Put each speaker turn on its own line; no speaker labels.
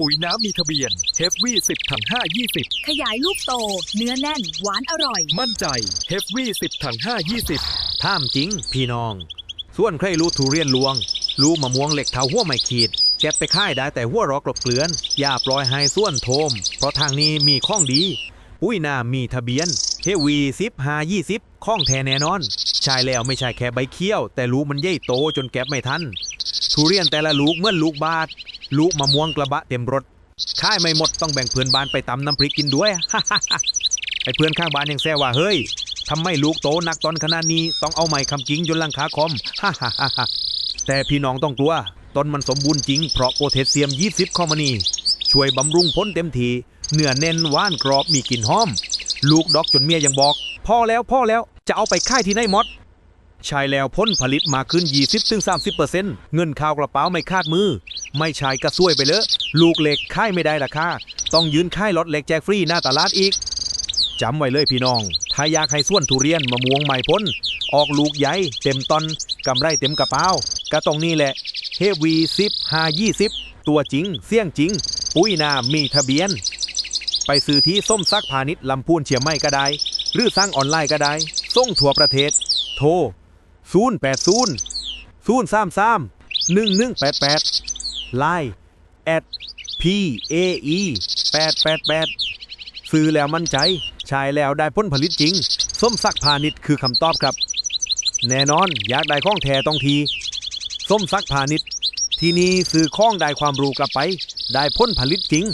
ปุ๋ยน้ำมีทะเบียนเฮฟวี่10ถัง5 20
ขยายลูกโต เนื้อแน่น หวานอร่อย
มั่นใจเฮฟวี่10ถัง5 20
ท่ามจริง พี่น้อง ส่วนใครรู้ทุเรียนลวง รู้มะม่วงเหล็กเท้าหัวไม่ขีด เก็บไปค่ายได้แต่หัวรอกลบเกลือน อย่าปล่อยให้ส่วนโทม เพราะทางนี้มีข้องดี ปุ้ยหน้ามีทะเบียนเฮวีซิปหายี่สิบข้องแท้แน่นอน ใช่แล้วไม่ใช่แค่ใบเคี้ยว แต่ลูกมันใหญ่โตจนแก็บไม่ทันทุเรียนแต่ละลูกเหมื่อนลูกบาท ลูกมะม่วงกระบะเต็มรถค่ายไม่หมดต้องแบ่งเพื่อนบ้านไปตำน้ำพริกกินด้วยไอ้เพื่อนข้างบ้านยังแซวว่าเฮ้ยทำไมลูกโตหนักตอนขนาดนี้ต้องเอาไม้คำกิ้งจนลังคาคอมฮ่าฮ่าฮ่าแต่พี่น้องต้องกลัวต้นมันสมบูรณ์จริงเพราะโพแทสเซียม 20 คอมานีช่วยบำรุงพ้นเต็มทีเนื้อแน่นหว่านกรอบมีกลิ่นหอม ลูกดอกจนเมียยังบอก พ่อแล้วพ่อแล้วจะเอาไปค่ายที่ไหนหมดใช่แล้วพ้นผลิตมาขึ้น 20-30%เงินข่าวกระเป๋าไม่คาดมือ ไม่ใช่กระซวยไปเลยลูกเหล็กค่ายไม่ได้ราคาต้องยืนค่ายรถเหล็กแจกฟรีหน้าตลาดอีกจำไว้เลยพี่น้อง ถ้าอยากให้ส่วนทุเรียนมะม่วงใหม่พ้น ออกลูกใหญ่เต็มตอนกำไรเต็มกระเป๋าก็ตรงนี้แหละเฮวีซิปหายี่สิบตัวจริง เสี่ยงจริง ปุ้ยนามีทะเบียน ไปซื้อที่ส้มซักพาณิชย์ลำพูนเชียงใหม่ก็ได้ หรือสั่งออนไลน์ก็ได้ ส่งทั่วประเทศ โทร 0 8 0 0 3 3 1 1 8 8 Line at p a e 8 8 8ซื้อแล้วมั่นใจ ใช้แล้วได้พ้นผลิตจริง ส้มซักพาณิชย์คือคำตอบครับ แน่นอนอยากได้ข้องแท้ต้องที ส้มซักพาณิชย์ ที่นี่ซื้อข้องได้ความรู้กลับไป ได้พ้นผลิตจริง